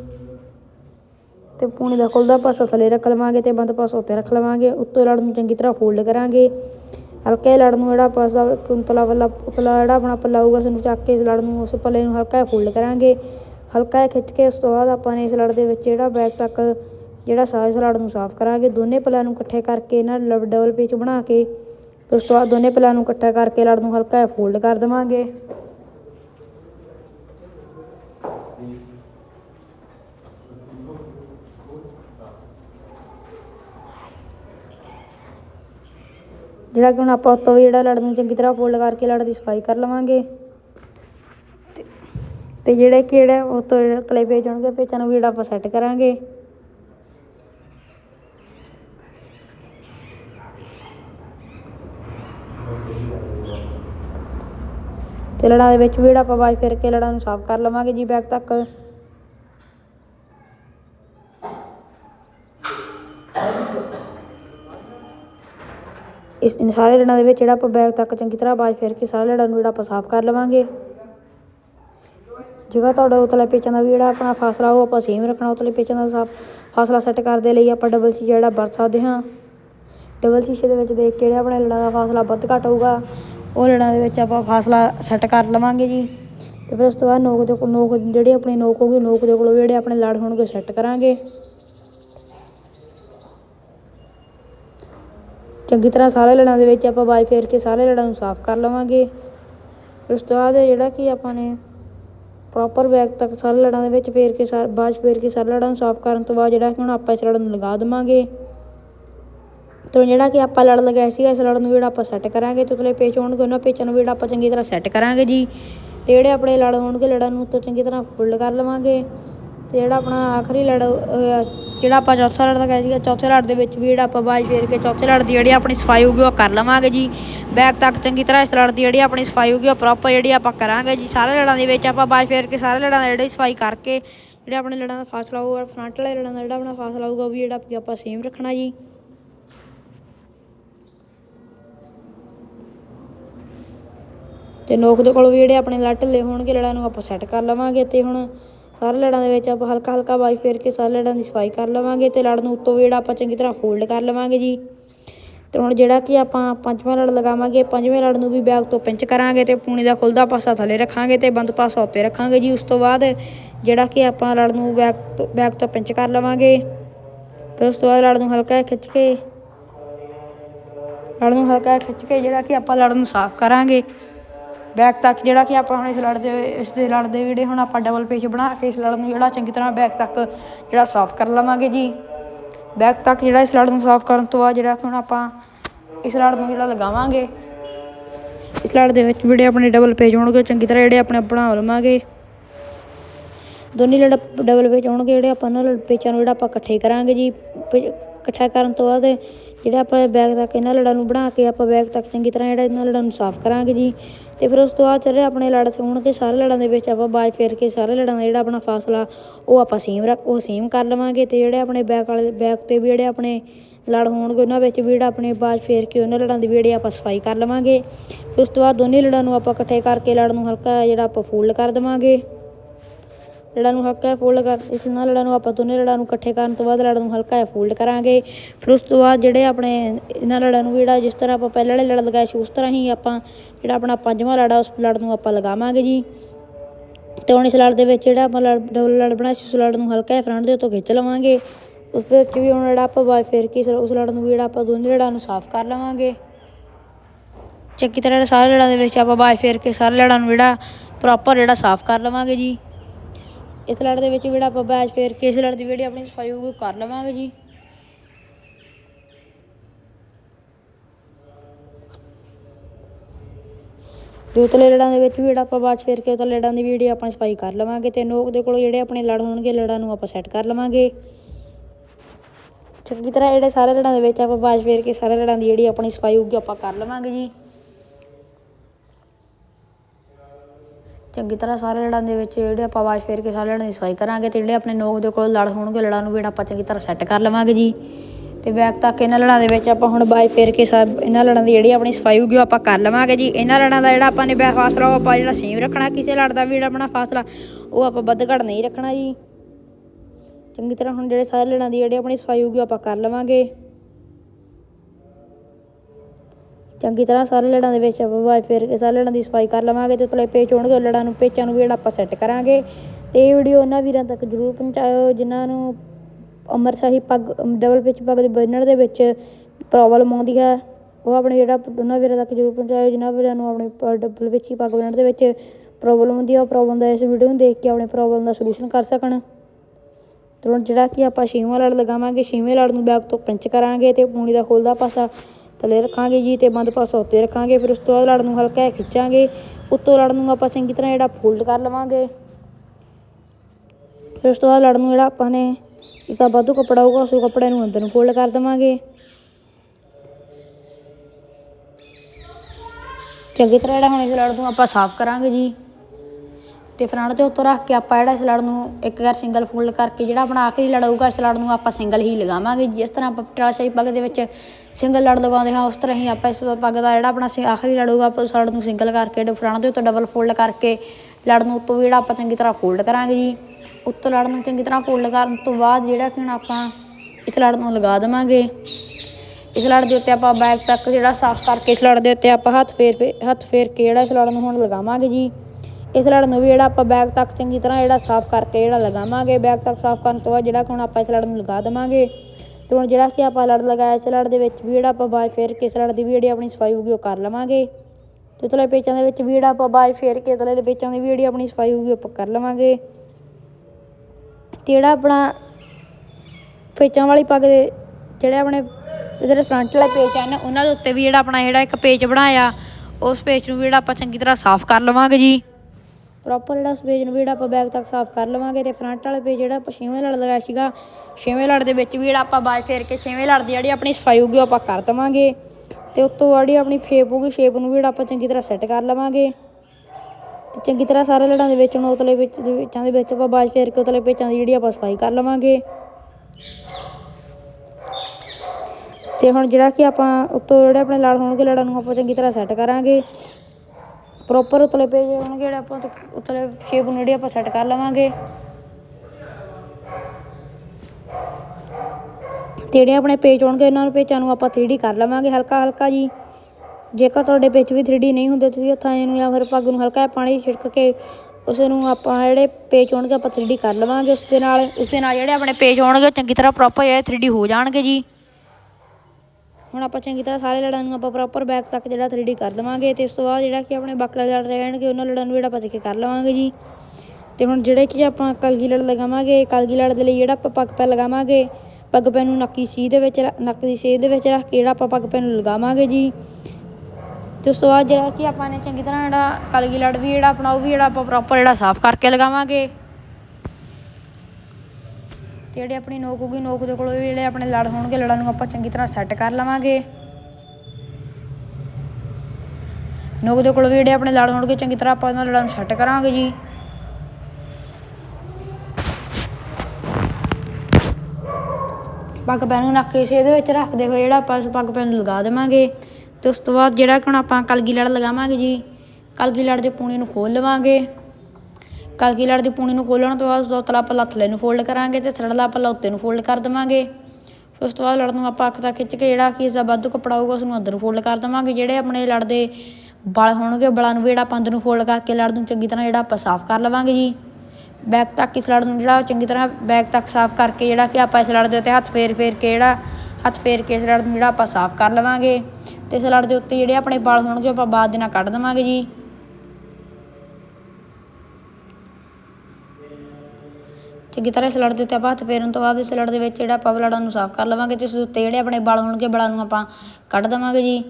ਤੇ ਪੂਣੀ ਦਾ ਖੁੱਲਦਾ ਪਾਸਾ ਥੱਲੇ ਰੱਖ ਲਵਾਂਗੇ ਤੇ ਬੰਦ ਪਾਸਾ ਉੱਤੇ ਰੱਖ ਲਵਾਂਗੇ, ਉੱਤੋਂ ਲੜ ਨੂੰ ਚੰਗੀ ਤਰ੍ਹਾਂ ਫੋਲਡ ਕਰਾਂਗੇ। ਹਲਕਾ ਜਿਹਾ ਲੜ ਨੂੰ ਜਿਹੜਾ ਪਾਸਾ ਉਤਲਾ ਵਾਲਾ, ਪੁਤਲਾ ਜਿਹੜਾ ਆਪਣਾ ਪੱਲਾ ਹੋਊਗਾ ਉਸ ਨੂੰ ਚੱਕ ਕੇ ਲੜ ਨੂੰ ਉਸ ਪੱਲੇ ਨੂੰ ਹਲਕਾ ਜਿਹਾ ਫੋਲਡ ਕਰਾਂਗੇ। ਹਲਕਾ ਜਿਹਾ ਖਿੱਚ ਕੇ ਉਸ ਤੋਂ ਬਾਅਦ ਆਪਾਂ ਨੇ ਇਸ ਲੜ ਦੇ ਵਿੱਚ ਜਿਹੜਾ ਬੈਗ ਤੱਕ ਜਿਹੜਾ ਸਾਰਾ ਇਸ ਲੜ ਨੂੰ ਸਾਫ਼ ਕਰਾਂਗੇ। ਦੋਨੇ ਪਲਾਂ ਨੂੰ ਇਕੱਠੇ ਕਰਕੇ ਇਹਨਾਂ ਲਵ ਡਬਲ ਪੇਚ ਬਣਾ ਕੇ ਉਸ ਤੋਂ ਬਾਅਦ ਦੋਨੇ ਪਲਾਂ ਨੂੰ ਇਕੱਠਾ ਕਰਕੇ ਲੜ ਨੂੰ ਹਲਕਾ ਜਿਹਾ ਫੋਲਡ ਕਰ ਦੇਵਾਂਗੇ। ਜਿਹੜਾ ਕਿ ਹੁਣ ਆਪਾਂ ਉੱਤੋਂ ਵੀ ਜਿਹੜਾ ਲੜ ਨੂੰ ਚੰਗੀ ਤਰ੍ਹਾਂ ਫੋਲਡ ਕਰਕੇ ਲੜ ਦੀ ਸਫ਼ਾਈ ਕਰ ਲਵਾਂਗੇ। ਤੇ ਜਿਹੜੇ ਕਿ ਜਿਹੜੇ ਉੱਤੋਂ ਤਲੇ ਪੇਜ ਹੋਣਗੇ ਪੇਚਾਂ ਨੂੰ ਵੀ ਜਿਹੜਾ ਆਪਾਂ ਸੈੱਟ ਕਰਾਂਗੇ। ਤੇ ਲੜਾਂ ਦੇ ਵਿੱਚ ਵੀ ਜਿਹੜਾ ਆਪਾਂ ਬਾਜ ਫਿਰ ਕੇ ਲੜਾਂ ਨੂੰ ਸਾਫ਼ ਕਰ ਲਵਾਂਗੇ ਜੀ ਬੈਕ ਤੱਕ। ਇਸ ਸਾਰੇ ਲੜਾਂ ਦੇ ਵਿੱਚ ਜਿਹੜਾ ਆਪਾਂ ਬੈਗ ਤੱਕ ਚੰਗੀ ਤਰ੍ਹਾਂ ਬਾਜ ਫਿਰ ਕੇ ਸਾਰਾ ਲੜਾਂ ਨੂੰ ਜਿਹੜਾ ਆਪਾਂ ਸਾਫ਼ ਕਰ ਲਵਾਂਗੇ। ਜਗ੍ਹਾ ਤੁਹਾਡਾ ਉਤਲੇ ਪੇਚਾਂ ਦਾ ਵੀ ਜਿਹੜਾ ਆਪਣਾ ਫਾਸਲਾ, ਉਹ ਆਪਾਂ ਸੇਮ ਰੱਖਣਾ ਉਤਲੇ ਪੇਚਾਂ ਦਾ ਸਾਫ਼ ਫਾਸਲਾ ਸੈੱਟ ਕਰਦੇ ਲਈ ਆਪਾਂ ਡਬਲ ਸ਼ੀਸ਼ਾ ਜਿਹੜਾ ਵਰਤ ਸਕਦੇ ਹਾਂ। ਡਬਲ ਸ਼ੀਸ਼ੇ ਦੇ ਵਿੱਚ ਦੇਖ ਕੇ ਜਿਹੜਾ ਆਪਣੇ ਲੜਾਂ ਦਾ ਫਾਸਲਾ ਵੱਧ ਘੱਟ ਹੋਊਗਾ, ਉਹ ਲੜਾਂ ਦੇ ਵਿੱਚ ਆਪਾਂ ਫਾਸਲਾ ਸੈੱਟ ਕਰ ਲਵਾਂਗੇ ਜੀ। ਤੇ ਫਿਰ ਉਸ ਤੋਂ ਬਾਅਦ ਨੋਕ ਦੇ ਕੋਲ, ਨੋਕ ਜਿਹੜੇ ਆਪਣੀ ਨੋਕ ਹੋਊਗੀ, ਨੋਕ ਦੇ ਕੋਲ ਜਿਹੜੇ ਆਪਣੇ ਲੜ ਹੋਣਗੇ ਸੈੱਟ ਕਰਾਂਗੇ। ਚੰਗੀ ਤਰ੍ਹਾਂ ਸਾਰੇ ਲੜਾਂ ਦੇ ਵਿੱਚ ਆਪਾਂ ਬਾਜ ਫੇਰ ਕੇ ਸਾਰੇ ਲੜਾਂ ਨੂੰ ਸਾਫ਼ ਕਰ ਲਵਾਂਗੇ। ਫਿਰ ਉਸ ਤੋਂ ਬਾਅਦ ਜਿਹੜਾ ਕਿ ਆਪਾਂ ਨੇ ਪ੍ਰੋਪਰ ਬੈਕ ਤੱਕ ਸਾਰੇ ਲੜਾਂ ਦੇ ਵਿੱਚ ਫੇਰ ਕੇ ਸਾਰ ਬਾਅਦ 'ਚ ਫੇਰ ਕੇ ਸਾਰੇ ਲੜਾਂ ਨੂੰ ਸਾਫ਼ ਕਰਨ ਤੋਂ ਬਾਅਦ ਜਿਹੜਾ ਕਿ ਹੁਣ ਆਪਾਂ ਇਸ ਲੜ ਨੂੰ ਲਗਾ ਦੇਵਾਂਗੇ। ਤੇ ਜਿਹੜਾ ਕਿ ਆਪਾਂ ਲੜ ਲਗਾਇਆ ਸੀਗਾ, ਇਸ ਲੜ ਨੂੰ ਜਿਹੜਾ ਆਪਾਂ ਸੈੱਟ ਕਰਾਂਗੇ, ਤੇ ਉਤਲੇ ਪੇਚ ਹੋਣਗੇ, ਉਹਨਾਂ ਪੇਚਾਂ ਨੂੰ ਜਿਹੜਾ ਆਪਾਂ ਚੰਗੀ ਤਰ੍ਹਾਂ ਸੈੱਟ ਕਰਾਂਗੇ ਜੀ। ਤੇ ਜਿਹੜੇ ਆਪਣੇ ਲੜ ਹੋਣਗੇ, ਲੜਾਂ ਨੂੰ ਉੱਤੋਂ ਚੰਗੀ ਤਰ੍ਹਾਂ ਫੋਲਡ ਕਰ ਲਵਾਂਗੇ। ਤੇ ਜਿਹੜਾ ਆਪਣਾ ਆਖਰੀ ਲੜ ਜਿਹੜਾ ਆਪਾਂ ਚੌਥਾ ਲੜ ਕਹਿ ਸੀਗਾ ਚੌਥੇ ਲੜ ਦੇ ਵਿੱਚ ਵੀ ਜਿਹੜਾ ਆਪਾਂ ਬਾਜ ਫੇਰ ਕੇ ਚੌਥੇ ਲੜ ਦੀ ਜਿਹੜੀ ਆਪਣੀ ਸਫ਼ਾਈ ਹੋਊਗੀ ਉਹ ਕਰ ਲਵਾਂਗੇ ਜੀ। ਬੈਕ ਤੱਕ ਚੰਗੀ ਤਰ੍ਹਾਂ ਇਸ ਲੜ ਦੀ ਜਿਹੜੀ ਆਪਣੀ ਸਫ਼ਾਈ ਹੋਊਗੀ ਉਹ ਪ੍ਰੋਪਰ ਜਿਹੜੀ ਆਪਾਂ ਕਰਾਂਗੇ ਜੀ। ਸਾਰੇ ਲੜਾਂ ਦੇ ਵਿੱਚ ਆਪਾਂ ਬਾਜ ਫੇਰ ਕੇ ਸਾਰੇ ਲੜਾਂ ਦਾ ਜਿਹੜੀ ਸਫ਼ਾਈ ਕਰਕੇ ਜਿਹੜਾ ਆਪਣੇ ਲੜਾਂ ਦਾ ਫਾਸਲਾ ਹੋਊਗਾ ਫਰੰਟ ਵਾਲੇ ਲੜਾਂ ਦਾ ਜਿਹੜਾ ਆਪਣਾ ਫਾਸਲਾ ਹੋਊਗਾ, ਉਹ ਵੀ ਜਿਹੜਾ ਵੀ ਆਪਾਂ ਸੇਮ ਰੱਖਣਾ ਜੀ। ਤੇ ਨੋਕ ਦੇ ਕੋਲ ਵੀ ਜਿਹੜੇ ਆਪਣੇ ਲੜ ਢਿੱਲੇ ਹੋਣਗੇ, ਲੜਾਂ ਨੂੰ ਆਪਾਂ ਸੈੱਟ ਕਰ ਲਵਾਂਗੇ ਤੇ ਹੁਣ ਸਾਰੇ ਲੜਾਂ ਦੇ ਵਿੱਚ ਆਪਾਂ ਹਲਕਾ ਹਲਕਾ ਬਾਈ ਫੇਰ ਕੇ ਸਾਰੇ ਲੜਾਂ ਦੀ ਸਫ਼ਾਈ ਕਰ ਲਵਾਂਗੇ ਤੇ ਲੜ ਨੂੰ ਉੱਤੋਂ ਵੀ ਜਿਹੜਾ ਆਪਾਂ ਚੰਗੀ ਤਰ੍ਹਾਂ ਫੋਲਡ ਕਰ ਲਵਾਂਗੇ ਜੀ। ਤੇ ਹੁਣ ਜਿਹੜਾ ਕਿ ਆਪਾਂ ਪੰਜਵਾਂ ਲੜ ਲਗਾਵਾਂਗੇ, ਪੰਜਵੇਂ ਲੜ ਨੂੰ ਵੀ ਬੈਗ ਤੋਂ ਪਿੰਚ ਕਰਾਂਗੇ ਤੇ ਪੂਣੀ ਦਾ ਖੁੱਲਦਾ ਪਾਸਾ ਥੱਲੇ ਰੱਖਾਂਗੇ ਤੇ ਬੰਦ ਪਾਸਾ ਉੱਤੇ ਰੱਖਾਂਗੇ ਜੀ। ਉਸ ਤੋਂ ਬਾਅਦ ਜਿਹੜਾ ਕਿ ਆਪਾਂ ਲੜ ਨੂੰ ਬੈਗ ਤੋਂ ਬੈਗ ਤੋਂ ਪਿੰਚ ਕਰ ਲਵਾਂਗੇ। ਫਿਰ ਉਸ ਤੋਂ ਬਾਅਦ ਲੜ ਨੂੰ ਹਲਕਾ ਖਿੱਚ ਕੇ, ਲੜ ਨੂੰ ਹਲਕਾ ਖਿੱਚ ਕੇ ਜਿਹੜਾ ਕਿ ਆਪਾਂ ਲੜ ਨੂੰ ਸਾਫ਼ ਕਰਾਂਗੇ। ਬੈਕ ਤੱਕ ਜਿਹੜਾ ਕਿ ਆਪਾਂ ਹੁਣ ਇਸ ਲੜ ਦੇ, ਇਸ ਦੇ ਲੜ ਦੇ ਜਿਹੜੇ ਹੁਣ ਆਪਾਂ ਡਬਲ ਪੇਚ ਬਣਾ ਕੇ ਇਸ ਲੜ ਨੂੰ ਜਿਹੜਾ ਚੰਗੀ ਤਰ੍ਹਾਂ ਬੈਕ ਤੱਕ ਜਿਹੜਾ ਸਾਫ਼ ਕਰ ਲਵਾਂਗੇ ਜੀ। ਬੈਕ ਤੱਕ ਜਿਹੜਾ ਇਸ ਲੜ ਨੂੰ ਸਾਫ਼ ਕਰਨ ਤੋਂ ਬਾਅਦ ਜਿਹੜਾ ਹੁਣ ਆਪਾਂ ਇਸ ਲੜ ਨੂੰ ਜਿਹੜਾ ਲਗਾਵਾਂਗੇ। ਇਸ ਲੜ ਦੇ ਵਿੱਚ ਜਿਹੜੇ ਆਪਣੇ ਡਬਲ ਪੇਜ ਹੋਣਗੇ ਚੰਗੀ ਤਰ੍ਹਾਂ ਜਿਹੜੇ ਆਪਣੇ ਬਣਾ ਲਵਾਂਗੇ। ਦੋਨੇ ਲੜ ਡਬਲ ਪੇਜ ਹੋਣਗੇ ਜਿਹੜੇ ਆਪਾਂ ਉਹਨਾਂ ਪੇਚਾਂ ਨੂੰ ਜਿਹੜਾ ਆਪਾਂ ਇਕੱਠੇ ਕਰਾਂਗੇ ਜੀ। ਪੇ- ਇਕੱਠਾ ਕਰਨ ਤੋਂ ਬਾਅਦ ਜਿਹੜਾ ਆਪਾਂ ਬੈਗ ਤੱਕ ਇਹਨਾਂ ਲੜਾਂ ਨੂੰ ਬਣਾ ਕੇ ਆਪਾਂ ਬੈਗ ਤੱਕ ਚੰਗੀ ਤਰ੍ਹਾਂ ਜਿਹੜਾ ਇਹਨਾਂ ਲੜਾਂ ਨੂੰ ਸਾਫ਼ ਕਰਾਂਗੇ ਜੀ। ਤੇ ਫਿਰ ਉਸ ਤੋਂ ਬਾਅਦ ਜਿਹੜੇ ਆਪਣੇ ਲੜ ਹੋਣਗੇ ਸਾਰੇ ਲੜਾਂ ਦੇ ਵਿੱਚ ਆਪਾਂ ਬਾਜ ਫੇਰ ਕੇ ਸਾਰੇ ਲੜਾਂ ਦਾ ਜਿਹੜਾ ਆਪਣਾ ਫਾਸਲਾ, ਉਹ ਆਪਾਂ ਸੇਮ ਰੱਖ, ਉਹ ਸੇਮ ਕਰ ਲਵਾਂਗੇ ਤੇ ਜਿਹੜੇ ਆਪਣੇ ਬੈਗ ਵਾਲੇ ਬੈਕ ਤੇ ਵੀ ਜਿਹੜੇ ਆਪਣੇ ਲੜ ਹੋਣਗੇ, ਉਹਨਾਂ ਵਿੱਚ ਵੀ ਜਿਹੜਾ ਆਪਣੇ ਬਾਜ ਫੇਰ ਕੇ ਉਹਨਾਂ ਲੜਾਂ ਦੀ ਵੀ ਜਿਹੜੀ ਆਪਾਂ ਸਫ਼ਾਈ ਕਰ ਲਵਾਂਗੇ। ਫਿਰ ਉਸ ਤੋਂ ਬਾਅਦ ਦੋਨੇ ਲੜਾਂ ਨੂੰ ਆਪਾਂ ਇਕੱਠੇ ਕਰਕੇ ਲੜ ਨੂੰ ਹਲਕਾ ਜਿਹੜਾ ਆਪਾਂ ਫੋਲਡ ਕਰ ਦੇਵਾਂਗੇ। ਲੜਾਂ ਨੂੰ ਹਲਕਾ ਫੋਲਡ ਕਰ, ਇਸ ਨਾਲ ਲੜਾਂ ਨੂੰ ਆਪਾਂ ਦੋਨੇ ਲੜਾਂ ਨੂੰ ਇਕੱਠੇ ਕਰਨ ਤੋਂ ਬਾਅਦ ਲੜ ਨੂੰ ਹਲਕਾ ਜਿਹਾ ਫੋਲਡ ਕਰਾਂਗੇ। ਫਿਰ ਉਸ ਤੋਂ ਬਾਅਦ ਜਿਹੜੇ ਆਪਣੇ ਇਹਨਾਂ ਲੜਾਂ ਨੂੰ ਜਿਹੜਾ ਜਿਸ ਤਰ੍ਹਾਂ ਆਪਾਂ ਪਹਿਲਾਂ ਵਾਲੇ ਲੜ ਲਗਾਏ ਸੀ, ਉਸ ਤਰ੍ਹਾਂ ਹੀ ਆਪਾਂ ਜਿਹੜਾ ਆਪਣਾ ਪੰਜਵਾਂ ਲੜਾ, ਉਸ ਲੜ ਨੂੰ ਆਪਾਂ ਲਗਾਵਾਂਗੇ ਜੀ। ਤੇ ਹੁਣ ਇਸ ਲੜ ਦੇ ਵਿੱਚ ਜਿਹੜਾ ਆਪਾਂ ਲੜ ਡਬਲ ਲੜ ਬਣਾਇਆ ਸੀ, ਉਸ ਲੜ ਨੂੰ ਹਲਕਾ ਜਿਹਾ ਫਰੰਟ ਦੇ ਉੱਤੋਂ ਖਿੱਚ ਲਵਾਂਗੇ। ਉਸ ਦੇ ਵਿੱਚ ਵੀ ਹੁਣ ਜਿਹੜਾ ਆਪਾਂ ਬਾਈ ਫੇਰ ਕੇ ਉਸ ਲੜ ਨੂੰ ਵੀ ਜਿਹੜਾ ਆਪਾਂ ਦੋਨੇ ਲੜਾਂ ਨੂੰ ਸਾਫ਼ ਕਰ ਲਵਾਂਗੇ। ਚੰਗੀ ਤਰ੍ਹਾਂ ਸਾਰੇ ਲੜਾਂ ਦੇ ਵਿੱਚ ਆਪਾਂ ਬਾਈ ਫੇਰ ਕੇ ਸਾਰੇ ਲੜਾਂ ਨੂੰ ਜਿਹੜਾ ਪ੍ਰੋਪਰ ਜਿਹੜਾ ਸਾਫ਼ ਕਰ ਲਵਾਂਗੇ ਜੀ। ਇਸ ਲੜ ਦੇ ਵਿੱਚ ਜਿਹੜਾ ਆਪਾਂ ਬੈਚ ਫੇਰ ਕੇ ਇਸ ਲੜ ਦੀ ਜਿਹੜੀ ਆਪਣੀ ਸਫ਼ਾਈ ਹੋਊਗੀ ਕਰ ਲਵਾਂਗੇ ਜੀ। ਦੋ ਤਲੇ ਲੜਾਂ ਦੇ ਵਿੱਚ ਵੀ ਜਿਹੜਾ ਆਪਾਂ ਬਾਅਦ ਫੇਰ ਕੇ ਉਤਲੇ ਲੜਾਂ ਦੀ ਵੀ ਜਿਹੜੀ ਆਪਣੀ ਸਫ਼ਾਈ ਕਰ ਲਵਾਂਗੇ ਤੇ ਨੋਕ ਦੇ ਕੋਲ ਜਿਹੜੇ ਆਪਣੇ ਲੜ ਹੋਣਗੇ ਲੜਾਂ ਨੂੰ ਆਪਾਂ ਸੈੱਟ ਕਰ ਲਵਾਂਗੇ। ਚੰਗੀ ਤਰ੍ਹਾਂ ਜਿਹੜੇ ਸਾਰੇ ਲੜਾਂ ਦੇ ਵਿੱਚ ਆਪਾਂ ਬਾਅਦ ਫੇਰ ਕੇ ਸਾਰੇ ਲੜਾਂ ਦੀ ਜਿਹੜੀ ਆਪਣੀ ਸਫ਼ਾਈ ਹੋਊਗੀ ਆਪਾਂ ਕਰ ਲਵਾਂਗੇ ਜੀ। ਚੰਗੀ ਤਰ੍ਹਾਂ ਸਾਰੇ ਲੜਾਂ ਦੇ ਵਿੱਚ ਜਿਹੜੇ ਆਪਾਂ ਆਵਾਜ਼ ਫੇਰ ਕੇ ਸਾਰੇ ਲੜਾਂ ਦੀ ਸਫ਼ਾਈ ਕਰਾਂਗੇ ਤੇ ਜਿਹੜੇ ਆਪਣੇ ਨੋਕ ਦੇ ਕੋਲ ਲੜ ਹੋਣਗੇ, ਲੜਾਂ ਨੂੰ ਵੀ ਆਪਾਂ ਚੰਗੀ ਤਰ੍ਹਾਂ ਸੈੱਟ ਕਰ ਲਵਾਂਗੇ ਜੀ। ਤੇ ਬੈਕ ਤੱਕ ਇਹਨਾਂ ਲੜਾਂ ਦੇ ਵਿੱਚ ਆਪਾਂ ਹੁਣ ਬਾਜ ਫੇਰ ਕੇ ਸਭ ਇਹਨਾਂ ਲੜਾਂ ਦੀ ਜਿਹੜੀ ਆਪਣੀ ਸਫ਼ਾਈ ਹੋਊਗੀ ਉਹ ਆਪਾਂ ਕਰ ਲਵਾਂਗੇ ਜੀ। ਇਹਨਾਂ ਲੜਾਂ ਦਾ ਜਿਹੜਾ ਆਪਾਂ ਨੇ ਬੈ ਫਾਸਲਾ ਉਹ ਆਪਾਂ ਜਿਹੜਾ ਸੇਮ ਰੱਖਣਾ, ਕਿਸੇ ਲੜ ਦਾ ਵੀ ਜਿਹੜਾ ਆਪਣਾ ਫਾਸਲਾ, ਉਹ ਆਪਾਂ ਵੱਧ ਘੱਟ ਨਹੀਂ ਰੱਖਣਾ ਜੀ। ਚੰਗੀ ਤਰ੍ਹਾਂ ਹੁਣ ਜਿਹੜੇ ਸਾਰੇ ਲੜਾਂ ਦੀ ਜਿਹੜੀ ਆਪਣੀ ਸਫ਼ਾਈ ਹੋਊਗੀ ਉਹ ਆਪਾਂ ਕਰ ਲਵਾਂਗੇ। ਚੰਗੀ ਤਰ੍ਹਾਂ ਸਾਰੇ ਲੜਾਂ ਦੇ ਵਿੱਚ ਆਪਾਂ ਬਾਜ ਫੇਰ ਕੇ ਸਾਰੇ ਲੜਾਂ ਦੀ ਸਫ਼ਾਈ ਕਰ ਲਵਾਂਗੇ ਤੇ ਉਤਲੇ ਪੇਚ ਹੋਣਗੇ, ਉਹ ਲੜਾਂ ਨੂੰ ਪੇਚਾਂ ਨੂੰ ਵੀ ਜਿਹੜਾ ਆਪਾਂ ਸੈੱਟ ਕਰਾਂਗੇ। ਤੇ ਇਹ ਵੀਡੀਓ ਉਹਨਾਂ ਵੀਰਾਂ ਤੱਕ ਜਰੂਰ ਪਹੁੰਚਾਇਓ ਜਿਨ੍ਹਾਂ ਨੂੰ ਅੰਮ੍ਰਿਤਸ਼ਾਹੀ ਪੱਗ ਡਬਲ ਪਿਚ ਪੱਗ ਦੇ ਬੰਨਣ ਦੇ ਵਿੱਚ ਪ੍ਰੋਬਲਮ ਆਉਂਦੀ ਹੈ, ਉਹ ਆਪਣੇ ਜਿਹੜਾ ਉਹਨਾਂ ਵੀਰਾਂ ਤੱਕ ਜਰੂਰ ਪਹੁੰਚਾਇਓ, ਜਿਨ੍ਹਾਂ ਵੀਰਾਂ ਨੂੰ ਆਪਣੀ ਪ- ਡਬਲ ਵਿੱਚ ਹੀ ਪੱਗ ਬੰਨਣ ਦੇ ਵਿੱਚ ਪ੍ਰੋਬਲਮ ਹੁੰਦੀ ਹੈ, ਉਹ ਪ੍ਰੋਬਲਮ ਦਾ ਇਸ ਵੀਡੀਓ ਨੂੰ ਦੇਖ ਕੇ ਆਪਣੇ ਪ੍ਰੋਬਲਮ ਦਾ ਸੋਲੂਸ਼ਨ ਕਰ ਸਕਣ। ਤੇ ਹੁਣ ਜਿਹੜਾ ਕਿ ਆਪਾਂ ਛੇਵਾਂ ਲੜ ਲਗਾਵਾਂਗੇ, ਛੇਵੇਂ ਲੜ ਨੂੰ ਬੈਕ ਤੋਂ ਪਿੰਚ ਕਰਾਂਗੇ ਤੇ ਪੂਣੀ ਦਾ ਖੋਲਦਾ ਪਾਸਾ। ਥੱਲੇ ਰੱਖਾਂਗੇ, ਜੀ ਤੇ ਬੰਦ ਪਾਸਾ ਉੱਤੇ ਰੱਖਾਂਗੇ, ਫਿਰ ਉਸ ਤੋਂ ਬਾਅਦ ਲੜ ਨੂੰ ਹਲਕਾ ਖਿੱਚਾਂਗੇ, ਉੱਤੋਂ ਲੜ ਨੂੰ ਆਪਾਂ ਚੰਗੀ ਤਰ੍ਹਾਂ ਜਿਹੜਾ ਫੋਲਡ ਕਰ ਲਵਾਂਗੇ। ਫਿਰ ਉਸ ਤੋਂ ਬਾਅਦ ਲੜ ਨੂੰ ਜਿਹੜਾ ਆਪਾਂ ਨੇ ਇਸ ਦਾ ਵਾਧੂ ਕੱਪੜਾ ਹੋਊਗਾ, ਉਸ ਕੱਪੜੇ ਨੂੰ ਅੰਦਰ ਨੂੰ ਫੋਲਡ ਕਰ ਦੇਵਾਂਗੇ। ਚੰਗੀ ਤਰ੍ਹਾਂ ਜਿਹੜਾ ਹੁਣ ਇਸ ਲੜ ਨੂੰ ਆਪਾਂ ਸਾਫ਼ ਕਰਾਂਗੇ ਜੀ। ਤੇ ਫਰੰਟ ਦੇ ਉੱਤੋਂ ਰੱਖ ਕੇ ਆਪਾਂ ਜਿਹੜਾ ਇਸ ਲੜ ਨੂੰ ਇੱਕ ਵਾਰ ਸਿੰਗਲ ਫੋਲਡ ਕਰਕੇ ਜਿਹੜਾ ਆਪਣਾ ਆਖਰੀ ਲੜ ਹੋਊਗਾ ਇਸ ਲੜ ਨੂੰ ਆਪਾਂ ਸਿੰਗਲ ਹੀ ਲਗਾਵਾਂਗੇ। ਜਿਸ ਤਰ੍ਹਾਂ ਆਪਾਂ ਪਟਿਆਲਾ ਸ਼ਾਹੀ ਪੱਗ ਦੇ ਵਿੱਚ ਸਿੰਗਲ ਲੜ ਲਗਾਉਂਦੇ ਹਾਂ, ਉਸ ਤਰ੍ਹਾਂ ਹੀ ਆਪਾਂ ਇਸ ਪੱਗ ਦਾ ਜਿਹੜਾ ਆਪਣਾ ਆਖਰੀ ਲੜ ਹੋਊਗਾ ਆਪਾਂ ਉਸ ਲੜ ਨੂੰ ਸਿੰਗਲ ਕਰਕੇ ਫਰੰਟ ਦੇ ਉੱਤੋਂ ਡਬਲ ਫੋਲਡ ਕਰਕੇ ਲੜ ਨੂੰ ਉੱਤੋਂ ਜਿਹੜਾ ਆਪਾਂ ਚੰਗੀ ਤਰ੍ਹਾਂ ਫੋਲਡ ਕਰਾਂਗੇ ਜੀ। ਉੱਤੋਂ ਲੜ ਨੂੰ ਚੰਗੀ ਤਰ੍ਹਾਂ ਫੋਲਡ ਕਰਨ ਤੋਂ ਬਾਅਦ ਜਿਹੜਾ ਕਿ ਹੁਣ ਆਪਾਂ ਇਸ ਲੜ ਨੂੰ ਲਗਾ ਦੇਵਾਂਗੇ। ਇਸ ਲੜ ਦੇ ਉੱਤੇ ਆਪਾਂ ਬੈਕ ਤੱਕ ਜਿਹੜਾ ਸਾਫ਼ ਕਰਕੇ ਇਸ ਲੜ ਦੇ ਉੱਤੇ ਆਪਾਂ ਹੱਥ ਫੇਰ ਫੇਰ- ਹੱਥ ਫੇਰ ਕੇ ਜਿਹੜਾ ਇਸ ਲੜ ਨੂੰ ਹੁਣ ਲਗਾਵਾਂਗੇ ਜੀ। ਇਸ ਲੜ ਨੂੰ ਵੀ ਜਿਹੜਾ ਆਪਾਂ ਬੈਗ ਤੱਕ ਚੰਗੀ ਤਰ੍ਹਾਂ ਜਿਹੜਾ ਸਾਫ਼ ਕਰਕੇ ਜਿਹੜਾ ਲਗਾਵਾਂਗੇ, ਬੈਗ ਤੱਕ ਸਾਫ਼ ਕਰਨ ਤੋਂ ਬਾਅਦ ਜਿਹੜਾ ਕਿ ਹੁਣ ਆਪਾਂ ਇਸ ਲੜ ਨੂੰ ਲਗਾ ਦੇਵਾਂਗੇ। ਤੇ ਹੁਣ ਜਿਹੜਾ ਕਿ ਆਪਾਂ ਲੜ ਲਗਾਇਆ ਇਸ ਲੜ ਦੇ ਵਿੱਚ ਵੀ ਜਿਹੜਾ ਆਪਾਂ ਬਾਜ ਫੇਰ ਕੇ ਇਸ ਲੜ ਦੀ ਵੀ ਜਿਹੜੀ ਆਪਣੀ ਸਫ਼ਾਈ ਹੋਊਗੀ ਉਹ ਕਰ ਲਵਾਂਗੇ। ਤੇ ਤਲੇ ਪੇਚਾਂ ਦੇ ਵਿੱਚ ਵੀ ਜਿਹੜਾ ਆਪਾਂ ਬਾਜ ਫੇਰ ਕੇ ਤਲੇ ਦੇ ਪੇਚਾਂ ਦੀ ਵੀ ਜਿਹੜੀ ਆਪਣੀ ਸਫ਼ਾਈ ਹੋਊਗੀ ਉਹ ਆਪਾਂ ਕਰ ਲਵਾਂਗੇ। ਤੇ ਜਿਹੜਾ ਆਪਣਾ ਪੇਚਾਂ ਵਾਲੀ ਪੱਗ ਦੇ ਜਿਹੜੇ ਆਪਣੇ ਜਿਹੜੇ ਫਰੰਟ ਵਾਲੇ ਪੇਚ ਹਨ, ਉਹਨਾਂ ਦੇ ਉੱਤੇ ਵੀ ਜਿਹੜਾ ਆਪਣਾ ਜਿਹੜਾ ਇੱਕ ਪੇਚ ਬਣਾਇਆ, ਉਸ ਪੇਚ ਨੂੰ ਵੀ ਜਿਹੜਾ ਆਪਾਂ ਚੰਗੀ ਤਰ੍ਹਾਂ ਸਾਫ਼ ਕਰ ਲਵਾਂਗੇ ਜੀ। ਪ੍ਰੋਪਰ ਜਿਹੜਾ ਉਸ ਪੇਜ ਨੂੰ ਵੀ ਜਿਹੜਾ ਆਪਾਂ ਬੈਕ ਤੱਕ ਸਾਫ਼ ਕਰ ਲਵਾਂਗੇ ਤੇ ਫਰੰਟ ਵਾਲਾ ਪੇਜ ਜਿਹੜਾ ਆਪਾਂ ਛੇਵੇਂ ਲੜ ਲਗਾਇਆ ਸੀਗਾ, ਛੇਵੇਂ ਲੜ ਦੇ ਵਿੱਚ ਵੀ ਜਿਹੜਾ ਆਪਾਂ ਬਾਜ ਫੇਰ ਕੇ ਛੇਵੇਂ ਲੜ ਦੀ ਜਿਹੜੀ ਆਪਣੀ ਸਫ਼ਾਈ ਹੋਊਗੀ ਉਹ ਆਪਾਂ ਕਰ ਦੇਵਾਂਗੇ। ਤੇ ਉੱਤੋਂ ਜਿਹੜੀ ਆਪਣੀ ਸ਼ੇਪ ਹੋਊਗੀ ਸ਼ੇਪ ਨੂੰ ਵੀ ਜਿਹੜਾ ਆਪਾਂ ਚੰਗੀ ਤਰ੍ਹਾਂ ਸੈੱਟ ਕਰ ਲਵਾਂਗੇ। ਤੇ ਚੰਗੀ ਤਰ੍ਹਾਂ ਸਾਰੇ ਲੜਾਂ ਦੇ ਵਿੱਚ ਨੂੰ ਉਤਲੇ ਵਿੱਚ, ਦੇ ਵਿੱਚਾਂ ਦੇ ਵਿੱਚ ਆਪਾਂ ਬਾਜ ਫੇਰ ਕੇ ਉਤਲੇ ਪੇਚਾਂ ਦੀ ਜਿਹੜੀ ਆਪਾਂ ਸਫ਼ਾਈ ਕਰ ਲਵਾਂਗੇ। ਤੇ ਹੁਣ ਜਿਹੜਾ ਕਿ ਆਪਾਂ ਉੱਤੋਂ ਜਿਹੜੇ ਆਪਣੇ ਲੜ ਹੋਣਗੇ, ਲੜਾਂ ਨੂੰ ਆਪਾਂ ਚੰਗੀ ਤਰ੍ਹਾਂ ਸੈੱਟ ਕਰਾਂਗੇ। ਪ੍ਰੋਪਰ ਉਤਲੇ ਪੇਜ ਹੋਣਗੇ ਜਿਹੜੇ ਆਪਾਂ ਉਤ- ਉਤਲੇ ਸ਼ੇਪ ਨੂੰ ਜਿਹੜੀ ਆਪਾਂ ਸੈੱਟ ਕਰ ਲਵਾਂਗੇ। ਜਿਹੜੇ ਆਪਣੇ ਪੇਜ ਹੋਣਗੇ, ਇਹਨਾਂ ਨੂੰ ਪੇਚਾਂ ਨੂੰ ਆਪਾਂ 3D ਕਰ ਲਵਾਂਗੇ ਹਲਕਾ ਹਲਕਾ ਜੀ। ਜੇਕਰ ਤੁਹਾਡੇ ਵਿੱਚ ਵੀ 3D ਨਹੀਂ ਹੁੰਦੇ, ਤੁਸੀਂ ਹੱਥਾਂ ਨੂੰ ਜਾਂ ਫਿਰ ਪੱਗ ਨੂੰ ਹਲਕਾ ਪਾਣੀ ਛਿੜਕ ਕੇ ਉਸ ਨੂੰ ਆਪਾਂ ਜਿਹੜੇ ਪੇਜ ਹੋਣਗੇ, ਆਪਾਂ 3D ਕਰ ਲਵਾਂਗੇ ਉਸ ਦੇ ਨਾਲ। ਉਸ ਦੇ ਨਾਲ ਜਿਹੜੇ ਆਪਣੇ ਪੇਜ ਹੋਣਗੇ ਉਹ ਚੰਗੀ ਤਰ੍ਹਾਂ ਪ੍ਰੋਪਰ ਜਿਹੜੇ 3D ਹੋ ਜਾਣਗੇ ਜੀ। ਹੁਣ ਆਪਾਂ ਚੰਗੀ ਤਰ੍ਹਾਂ ਸਾਰੇ ਲੜਾਂ ਨੂੰ ਆਪਾਂ ਪ੍ਰੋਪਰ ਬੈਕ ਤੱਕ ਜਿਹੜਾ 3D ਕਰ ਲਵਾਂਗੇ ਤੇ ਇਸ ਤੋਂ ਬਾਅਦ ਜਿਹੜਾ ਕਿ ਆਪਣੇ ਬਾਕੀ ਲੜ ਰਹਿਣਗੇ, ਉਹਨਾਂ ਲੜਾਂ ਨੂੰ ਜਿਹੜਾ ਆਪਾਂ ਕੇ ਕਰ ਲਵਾਂਗੇ ਜੀ। ਤੇ ਹੁਣ ਜਿਹੜੇ ਕਿ ਆਪਾਂ ਕਲਗੀ ਲੜ ਲਗਾਵਾਂਗੇ, ਕਲਗੀ ਲੜ ਦੇ ਲਈ ਜਿਹੜਾ ਆਪਾਂ ਪੱਗ ਪੈ ਲਗਾਵਾਂਗੇ, ਪੱਗ ਪੈ ਨੂੰ ਨੱਕੀ ਸੀ ਦੇ ਵਿੱਚ ਰ- ਨੱਕ ਦੀ ਸੇਧ ਦੇ ਵਿੱਚ ਰੱਖ ਕੇ ਜਿਹੜਾ ਆਪਾਂ ਪੱਗ ਪੈ ਨੂੰ ਲਗਾਵਾਂਗੇ ਜੀ। ਤੇ ਉਸ ਤੋਂ ਬਾਅਦ ਜਿਹੜਾ ਕਿ ਆਪਾਂ ਨੇ ਚੰਗੀ ਤਰ੍ਹਾਂ ਜਿਹੜਾ ਕਲਗੀ ਲੜ ਵੀ ਜਿਹੜਾ ਆਪਣਾ, ਉਹ ਵੀ ਜਿਹੜਾ ਆਪਾਂ ਪ੍ਰੋਪਰ ਜਿਹੜਾ ਸਾਫ਼ ਕਰਕੇ ਲਗਾਵਾਂਗੇ। ਤੇ ਜਿਹੜੇ ਆਪਣੀ ਨੋਕ ਹੋਊਗੀ, ਨੋਕ ਦੇ ਕੋਲ ਵੀ ਜਿਹੜੇ ਆਪਣੇ ਲੜ ਹੋਣਗੇ, ਲੜਾਂ ਨੂੰ ਆਪਾਂ ਚੰਗੀ ਤਰ੍ਹਾਂ ਸੈੱਟ ਕਰ ਲਵਾਂਗੇ। ਨੋਕ ਦੇ ਕੋਲ ਵੀ ਜਿਹੜੇ ਆਪਣੇ ਲੜ ਹੋਣਗੇ, ਚੰਗੀ ਤਰ੍ਹਾਂ ਆਪਾਂ ਉਹਨਾਂ ਲੜਾਂ ਨੂੰ ਸੈੱਟ ਕਰਾਂਗੇ ਜੀ। ਪੱਗ ਪੈਨ ਨੂੰ ਨੱਕ ਇਸੇ ਦੇ ਵਿੱਚ ਰੱਖਦੇ ਹੋਏ ਜਿਹੜਾ ਆਪਾਂ ਇਸ ਪੱਗ ਪੈਨ ਨੂੰ ਲਗਾ ਦੇਵਾਂਗੇ। ਤੇ ਉਸ ਤੋਂ ਬਾਅਦ ਜਿਹੜਾ ਕਿ ਹੁਣ ਆਪਾਂ ਕਲਗੀ ਲੜ ਲਗਾਵਾਂਗੇ ਜੀ, ਕਲਗੀ ਲੜ ਦੇ ਪੂਣੀ ਨੂੰ ਖੋਲ ਲਵਾਂਗੇ। ਕਲਗੀ ਲੜ ਦੀ ਪੂਣੀ ਨੂੰ ਖੋਲਣ ਤੋਂ ਬਾਅਦ ਉਸ ਦਾ ਤਲਾ ਆਪਾਂ ਥੱਲੇ ਨੂੰ ਫੋਲਡ ਕਰਾਂਗੇ ਤੇ ਥੜਲਾ ਆਪਾਂ ਉੱਤੇ ਨੂੰ ਫੋਲਡ ਕਰ ਦੇਵਾਂਗੇ। ਫਿਰ ਉਸ ਤੋਂ ਬਾਅਦ ਲੜ ਨੂੰ ਆਪਾਂ ਅੱਖ ਤੱਕ ਖਿੱਚ ਕੇ ਜਿਹੜਾ ਕਿ ਇਸ ਦਾ ਵਾਧੂ ਕੱਪੜਾ ਹੋਊਗਾ ਉਸ ਨੂੰ ਅੰਦਰ ਫੋਲਡ ਕਰ ਦੇਵਾਂਗੇ। ਜਿਹੜੇ ਆਪਣੇ ਲੜ ਦੇ ਬਲ ਹੋਣਗੇ ਬਲਾਂ ਨੂੰ ਵੀ ਜਿਹੜਾ ਪੰਦ ਨੂੰ ਫੋਲਡ ਕਰਕੇ ਲੜ ਨੂੰ ਚੰਗੀ ਤਰ੍ਹਾਂ ਜਿਹੜਾ ਆਪਾਂ ਸਾਫ਼ ਕਰ ਲਵਾਂਗੇ ਜੀ। ਬੈਕ ਤੱਕ ਇਸ ਲੜ ਨੂੰ ਜਿਹੜਾ ਚੰਗੀ ਤਰ੍ਹਾਂ ਬੈਕ ਤੱਕ ਸਾਫ਼ ਕਰਕੇ ਜਿਹੜਾ ਕਿ ਆਪਾਂ ਇਸ ਲੜ ਦੇ ਉੱਤੇ ਹੱਥ ਫੇਰ ਫੇਰ ਕੇ ਜਿਹੜਾ, ਹੱਥ ਫੇਰ ਕੇ ਇਸ ਲੜ ਨੂੰ ਜਿਹੜਾ ਆਪਾਂ ਸਾਫ਼ ਕਰ ਲਵਾਂਗੇ। ਤੇ ਇਸ ਲੜ ਦੇ ਉੱਤੇ ਜਿਹੜੇ ਆਪਣੇ ਬਲ ਹੋਣਗੇ ਆਪਾਂ ਬਾਅਦ ਦੇ ਨਾਲ ਕੱਢ ਦੇਵਾਂਗੇ ਜੀ। ਚੰਗੀ ਤਰ੍ਹਾਂ ਇਸ ਲੜ ਦੇ ਉੱਤੇ ਆਪਾਂ ਹੱਥ ਫੇਰਨ ਤੋਂ ਬਾਅਦ ਇਸ ਲੜ ਦੇ ਵਿੱਚ ਜਿਹੜਾ ਆਪਾਂ ਲੜਾਂ ਨੂੰ ਸਾਫ਼ ਕਰ ਲਵਾਂਗੇ ਤੇ ਇਸ ਉੱਤੇ ਜਿਹੜੇ ਆਪਣੇ ਬਲ ਹੋਣਗੇ, ਬਲਾਂ ਨੂੰ ਆਪਾਂ ਕੱਢ ਦੇਵਾਂਗੇ ਜੀ।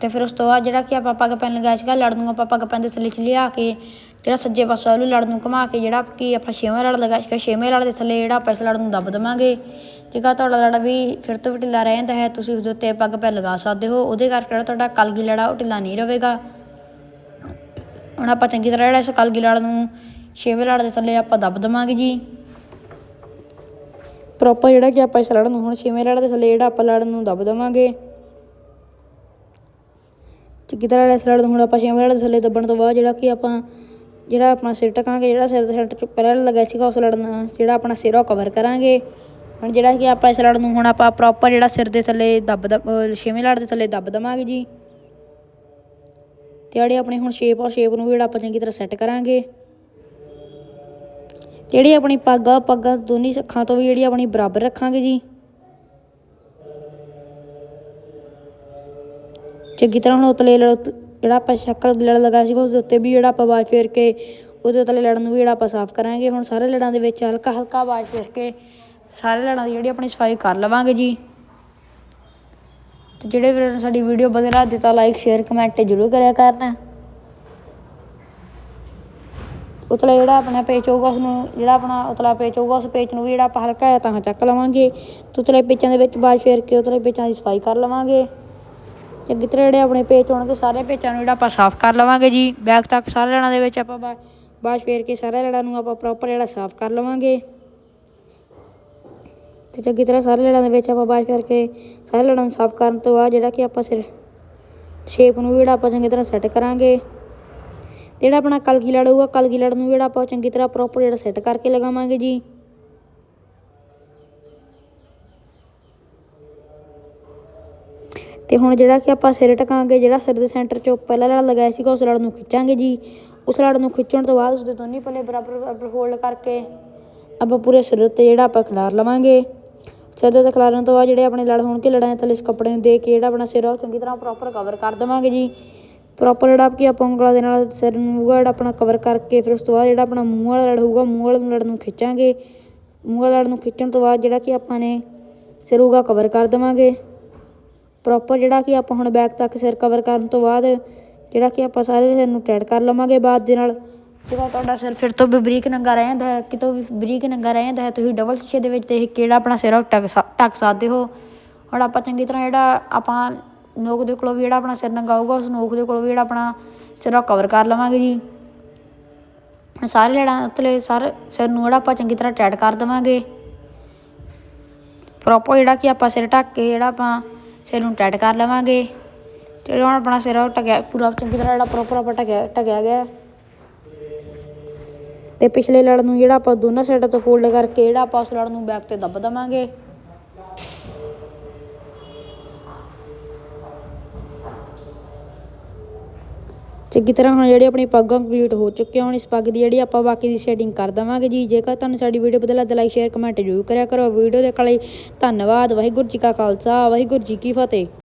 ਤੇ ਫਿਰ ਉਸ ਤੋਂ ਬਾਅਦ ਜਿਹੜਾ ਕਿ ਆਪਾਂ ਪੱਗ ਪੈਨ ਲਗਾਇਆ ਸੀਗਾ ਲੜ ਨੂੰ ਆਪਾਂ ਪੱਗ ਪੈਨ ਦੇ ਥੱਲੇ ਚ ਲਿਆ ਕੇ, ਜਿਹੜਾ ਸੱਜੇ ਪਾਸੋਂ ਉਹਨੂੰ ਲੜ ਨੂੰ ਘੁਮਾ ਕੇ ਜਿਹੜਾ ਕਿ ਆਪਾਂ ਛੇਵੇਂ ਲੜ ਲਗਾਇਆ ਸੀਗਾ ਛੇਵੇਂ ਲੜ ਦੇ ਥੱਲੇ ਜਿਹੜਾ ਆਪਾਂ ਇਸ ਲੜ ਨੂੰ ਦੱਬ ਦੇਵਾਂਗੇ। ਜੇਕਰ ਤੁਹਾਡਾ ਲੜਾ ਵੀ ਫਿਰ ਤੋਂ ਵੀ ਢਿੱਲਾ ਰਹਿ ਜਾਂਦਾ ਹੈ, ਤੁਸੀਂ ਉਸ ਉੱਤੇ ਪੱਗ ਪੈਨ ਲਗਾ ਸਕਦੇ ਹੋ। ਉਹਦੇ ਕਰਕੇ ਜਿਹੜਾ ਤੁਹਾਡਾ ਕਲਗੀ ਲੜਾ ਉਹ ਢਿੱਲਾ ਨਹੀਂ ਰਹੇਗਾ। ਹੁਣ ਆਪਾਂ ਚੰਗੀ ਤਰ੍ਹਾਂ ਜਿਹੜਾ ਇਸ ਕਲਗੀ ਲੜ ਨੂੰ ਛੇਵੇਂ ਲੜ ਦੇ ਥੱਲੇ ਆਪਾਂ ਦੱਬ ਦੇਵਾਂਗੇ ਜੀ। ਪ੍ਰੋਪਰ ਜਿਹੜਾ ਕਿ ਆਪਾਂ ਇਸ ਲੜ ਨੂੰ ਹੁਣ ਛੇਵੇਂ ਲੜ ਦੇ ਥੱਲੇ ਜਿਹੜਾ ਆਪਾਂ ਲੜ ਨੂੰ ਦੱਬ ਦੇਵਾਂਗੇ। ਚੰਗੀ ਤਰ੍ਹਾਂ ਇਸ ਲੜ ਨੂੰ ਹੁਣ ਆਪਾਂ ਛੇਵੇਂ ਲੜ ਦੇ ਥੱਲੇ ਦੱਬਣ ਤੋਂ ਬਾਅਦ ਜਿਹੜਾ ਕਿ ਆਪਾਂ ਜਿਹੜਾ ਆਪਣਾ ਸਿਰ ਟਕਾਂਗੇ, ਜਿਹੜਾ ਸਿਰ ਦੇ ਸਿਰ ਚ ਪਹਿਲਾਂ ਲੱਗਾ ਸੀਗਾ ਉਸ ਲੜ ਨਾਲ ਜਿਹੜਾ ਆਪਣਾ ਸਿਰ ਉਹ ਕਵਰ ਕਰਾਂਗੇ। ਹੁਣ ਜਿਹੜਾ ਕਿ ਆਪਾਂ ਇਸ ਲੜ ਨੂੰ ਹੁਣ ਆਪਾਂ ਪ੍ਰੋਪਰ ਜਿਹੜਾ ਸਿਰ ਦੇ ਥੱਲੇ ਦੱਬ ਦ- ਛੇਵੇਂ ਲੜ ਦੇ ਥੱਲੇ ਦੱਬ ਦੇਵਾਂਗੇ ਜੀ। ਜਿਹੜੇ ਆਪਣੀ ਹੁਣ ਸ਼ੇਪ ਆ ਸ਼ੇਪ ਨੂੰ ਵੀ ਜਿਹੜਾ ਆਪਾਂ ਚੰਗੀ ਤਰ੍ਹਾਂ ਸੈੱਟ ਕਰਾਂਗੇ। ਜਿਹੜੀ ਆਪਣੀ ਪੱਗ ਆ, ਪੱਗਾਂ ਦੋਨੀ ਅੱਖਾਂ ਤੋਂ ਵੀ ਜਿਹੜੀ ਆਪਣੀ ਬਰਾਬਰ ਰੱਖਾਂਗੇ ਜੀ। ਚੰਗੀ ਤਰ੍ਹਾਂ ਹੁਣ ਉਤਲੇ ਲੜ, ਜਿਹੜਾ ਆਪਾਂ ਸ਼ਕਲ ਲੜ ਲਗਾ ਸੀਗਾ ਉਸ ਦੇ ਉੱਤੇ ਵੀ ਜਿਹੜਾ ਆਪਾਂ ਬਾਜ ਫੇਰ ਕੇ, ਉਹਦੇ ਉਤਲੇ ਲੜਨ ਨੂੰ ਵੀ ਜਿਹੜਾ ਆਪਾਂ ਸਾਫ਼ ਕਰਾਂਗੇ। ਹੁਣ ਸਾਰੇ ਲੜਾਂ ਦੇ ਵਿੱਚ ਹਲਕਾ ਹਲਕਾ ਬਾਜ ਫੇਰ ਕੇ, ਸਾਰੇ ਲੜਾਂ ਦੀ ਜਿਹੜੀ ਆਪਣੀ ਸਫ਼ਾਈ ਕਰ ਲਵਾਂਗੇ ਜੀ। ਤੇ ਜਿਹੜੇ ਵੀਰਾਂ ਨੇ ਸਾਡੀ ਵੀਡੀਓ ਵਧੀਆ ਲੱਗਦੀ ਤਾਂ ਲਾਈਕ ਸ਼ੇਅਰ ਕਮੈਂਟ ਜ਼ਰੂਰ ਕਰਿਆ ਕਰਨਾ। ਉਤਲਾ ਜਿਹੜਾ ਆਪਣਾ ਪੇਚ ਹੋਊਗਾ ਉਸ ਨੂੰ ਜਿਹੜਾ ਆਪਣਾ ਉਤਲਾ ਪੇਚ ਹੋਊਗਾ, ਉਸ ਪੇਚ ਨੂੰ ਵੀ ਜਿਹੜਾ ਆਪਾਂ ਹਲਕਾ ਹੈ ਤਾਂ ਚੱਕ ਲਵਾਂਗੇ। ਤੇ ਉਤਲੇ ਪੇਚਾਂ ਦੇ ਵਿੱਚ ਬਾਅਦ ਫੇਰ ਕੇ ਉਤਲੇ ਪੇਚਾਂ ਦੀ ਸਫ਼ਾਈ ਕਰ ਲਵਾਂਗੇ। ਚੰਗੀ ਤਰ੍ਹਾਂ ਜਿਹੜੇ ਆਪਣੇ ਪੇਚ ਹੋਣਗੇ, ਸਾਰੇ ਪੇਚਾਂ ਨੂੰ ਜਿਹੜਾ ਆਪਾਂ ਸਾਫ਼ ਕਰ ਲਵਾਂਗੇ ਜੀ। ਬੈਕ ਤੱਕ ਸਾਰੇ ਲੜਾਂ ਦੇ ਵਿੱਚ ਆਪਾਂ ਬਾ- ਬਾਅਦ ਫੇਰ ਕੇ ਸਾਰੇ ਲੜਾਂ ਨੂੰ ਆਪਾਂ ਪ੍ਰੋਪਰ ਜਿਹੜਾ ਸਾਫ਼ ਕਰ ਲਵਾਂਗੇ। ਤੇ ਚੰਗੀ ਤਰ੍ਹਾਂ ਸਾਰੇ ਲੜਾਂ ਦੇ ਵਿੱਚ ਆਪਾਂ ਬਾਅਦ ਫੇਰ ਕੇ ਸਾਰੇ ਲੜਾਂ ਨੂੰ ਸਾਫ਼ ਕਰਨ ਤੋਂ ਬਾਅਦ ਜਿਹੜਾ ਕਿ ਆਪਾਂ ਸਿਰ ਸ਼ੇਪ ਨੂੰ ਵੀ ਜਿਹੜਾ ਆਪਾਂ ਚੰਗੀ ਤਰ੍ਹਾਂ ਸੈੱਟ ਕਰਾਂਗੇ। ਤੇ ਜਿਹੜਾ ਆਪਣਾ ਕਲਗੀ ਲੜ ਹੋਊਗਾ, ਕਲਗੀ ਲੜ ਨੂੰ ਜਿਹੜਾ ਆਪਾਂ ਚੰਗੀ ਤਰ੍ਹਾਂ ਪ੍ਰੋਪਰ ਜਿਹੜਾ ਸੈੱਟ ਕਰਕੇ ਲਗਾਵਾਂਗੇ ਜੀ। ਤੇ ਹੁਣ ਜਿਹੜਾ ਕਿ ਆਪਾਂ ਸਿਰ ਟਕਾਂਗੇ, ਜਿਹੜਾ ਸਿਰ ਦੇ ਸੈਂਟਰ 'ਚੋਂ ਪਹਿਲਾ ਲੜ ਲਗਾਇਆ ਸੀਗਾ, ਉਸ ਲੜ ਨੂੰ ਖਿੱਚਾਂਗੇ ਜੀ। ਉਸ ਲੜ ਨੂੰ ਖਿੱਚਣ ਤੋਂ ਬਾਅਦ ਉਸਦੇ ਦੋਨੇ ਪੱਲੇ ਬਰਾਬਰ ਬਰਾਬਰ ਫੋਲਡ ਕਰਕੇ ਆਪਾਂ ਪੂਰੇ ਸਿਰ ਉੱਤੇ ਜਿਹੜਾ ਆਪਾਂ ਖਿਲਾਰ ਲਵਾਂਗੇ। ਸਿਰ ਦੇ ਉੱਤੇ ਖਿਲਾਰਨ ਤੋਂ ਬਾਅਦ ਜਿਹੜੇ ਆਪਣੇ ਲੜ ਹੋਣਗੇ ਲੜਾਂ ਦੇ ਥੱਲੇ ਇਸ ਕੱਪੜੇ ਨੂੰ ਦੇ ਕੇ ਜਿਹੜਾ ਆਪਣਾ ਸਿਰ ਆ ਉਹ ਚੰਗੀ ਤਰ੍ਹਾਂ ਪ੍ਰੋਪਰ ਕਵਰ ਕਰ ਦੇਵਾਂਗੇ ਜੀ। ਪ੍ਰੋਪਰ ਜਿਹੜਾ ਕਿ ਆਪਾਂ ਉਂਗਲਾਂ ਦੇ ਨਾਲ ਸਿਰ ਨੂੰ ਹੋਊਗਾ ਜਿਹੜਾ ਆਪਣਾ ਕਵਰ ਕਰਕੇ ਫਿਰ ਉਸ ਤੋਂ ਬਾਅਦ ਜਿਹੜਾ ਆਪਣਾ ਮੂੰਹ ਵਾਲਾ ਲੜ ਹੋਊਗਾ, ਮੂੰਹ ਵਾਲੇ ਲੜ ਨੂੰ ਖਿੱਚਾਂਗੇ। ਮੂੰਹ ਵਾਲਾ ਲੜ ਨੂੰ ਖਿੱਚਣ ਤੋਂ ਬਾਅਦ ਜਿਹੜਾ ਕਿ ਆਪਾਂ ਨੇ ਸਿਰ ਹੋਊਗਾ ਕਵਰ ਕਰ ਦੇਵਾਂਗੇ। ਪ੍ਰੋਪਰ ਜਿਹੜਾ ਕਿ ਆਪਾਂ ਹੁਣ ਬੈਕ ਤੱਕ ਸਿਰ ਕਵਰ ਕਰਨ ਤੋਂ ਬਾਅਦ ਜਿਹੜਾ ਕਿ ਆਪਾਂ ਸਾਰੇ ਸਿਰ ਨੂੰ ਟੈਡ ਕਰ ਲਵਾਂਗੇ ਬਾਅਦ ਦੇ ਨਾਲ। ਜਦੋਂ ਤੁਹਾਡਾ ਸਿਰ ਫਿਰ ਤੋਂ ਵੀ ਬਰੀਕ ਨੰਗਾ ਰਹਿ ਜਾਂਦਾ ਹੈ, ਕਿਤੋਂ ਵੀ ਬਰੀਕ ਨੰਗਾ ਰਹਿ ਜਾਂਦਾ ਹੈ, ਤੁਸੀਂ ਡਬਲ ਸ਼ੀਸ਼ੇ ਦੇ ਵਿੱਚ ਦੇਖ ਕੇ ਜਿਹੜਾ ਆਪਣਾ ਸਿਰ ਆ, ਉਹ ਟਕ ਸਕ- ਢੱਕ ਸਕਦੇ ਹੋ। ਹੁਣ ਆਪਾਂ ਚੰਗੀ ਤਰ੍ਹਾਂ ਜਿਹੜਾ ਆਪਾਂ ਨੋਕ ਦੇ ਕੋਲੋਂ ਵੀ ਜਿਹੜਾ ਆਪਣਾ ਸਿਰ ਨੰਗਾ ਹੋਊਗਾ, ਉਸ ਨੋਕ ਦੇ ਕੋਲੋਂ ਵੀ ਜਿਹੜਾ ਆਪਣਾ ਸਿਰ ਆ ਕਵਰ ਕਰ ਲਵਾਂਗੇ ਜੀ। ਸਾਰੇ ਲੜਾਂ ਉਤਲੇ ਸਾਰੇ ਸਿਰ ਨੂੰ ਜਿਹੜਾ ਆਪਾਂ ਚੰਗੀ ਤਰ੍ਹਾਂ ਟੈਡ ਕਰ ਦੇਵਾਂਗੇ। ਪ੍ਰੋਪਰ ਜਿਹੜਾ ਕਿ ਆਪਾਂ ਸਿਰ ਢੱਕ ਕੇ ਜਿਹੜਾ ਆਪਾਂ ਸਿਰ ਨੂੰ ਟੈਟ ਕਰ ਲਵਾਂਗੇ। ਤੇ ਹੁਣ ਆਪਣਾ ਸਿਰ ਆ ਟਕਿਆ, ਪੂਰਾ ਚੰਗੀ ਤਰ੍ਹਾਂ ਜਿਹੜਾ ਪ੍ਰੋਪਰ ਆਪਾਂ ਟਕਿਆ ਟਕਿਆ ਗਿਆ। ਤੇ ਪਿਛਲੇ ਲੜ ਨੂੰ ਜਿਹੜਾ ਆਪਾਂ ਦੋਨਾਂ ਸਾਈਡਾਂ ਤੋਂ ਫੋਲਡ ਕਰਕੇ ਜਿਹੜਾ ਆਪਾਂ ਉਸ ਲੜ ਨੂੰ ਬੈਕ ਤੇ ਦੱਬ ਦਵਾਂਗੇ। ਚੰਗੀ ਤਰ੍ਹਾਂ ਹੁਣ ਜਿਹੜੀ ਆਪਣੀ ਪੱਗ ਕੰਪਲੀਟ ਹੋ ਚੁੱਕੀਆਂ, ਹੁਣ ਇਸ ਪੱਗ ਦੀ ਜਿਹੜੀ ਆਪਾਂ ਬਾਕੀ ਦੀ ਸੈਟਿੰਗ ਕਰ ਦਵਾਂਗੇ ਜੀ। ਜੇਕਰ ਤੁਹਾਨੂੰ ਸਾਡੀ ਵੀਡੀਓ ਵਧੀਆ ਲੱਗੇ ਲਾਈਕ ਸ਼ੇਅਰ ਕਮੈਂਟ ਜ਼ਰੂਰ ਕਰਿਆ ਕਰੋ। ਵੀਡੀਓ ਦੇਖਣ ਲਈ ਧੰਨਵਾਦ। ਵਾਹਿਗੁਰੂ ਜੀ ਕਾ ਖਾਲਸਾ, ਵਾਹਿਗੁਰੂ ਜੀ ਕੀ ਫਤਿਹ।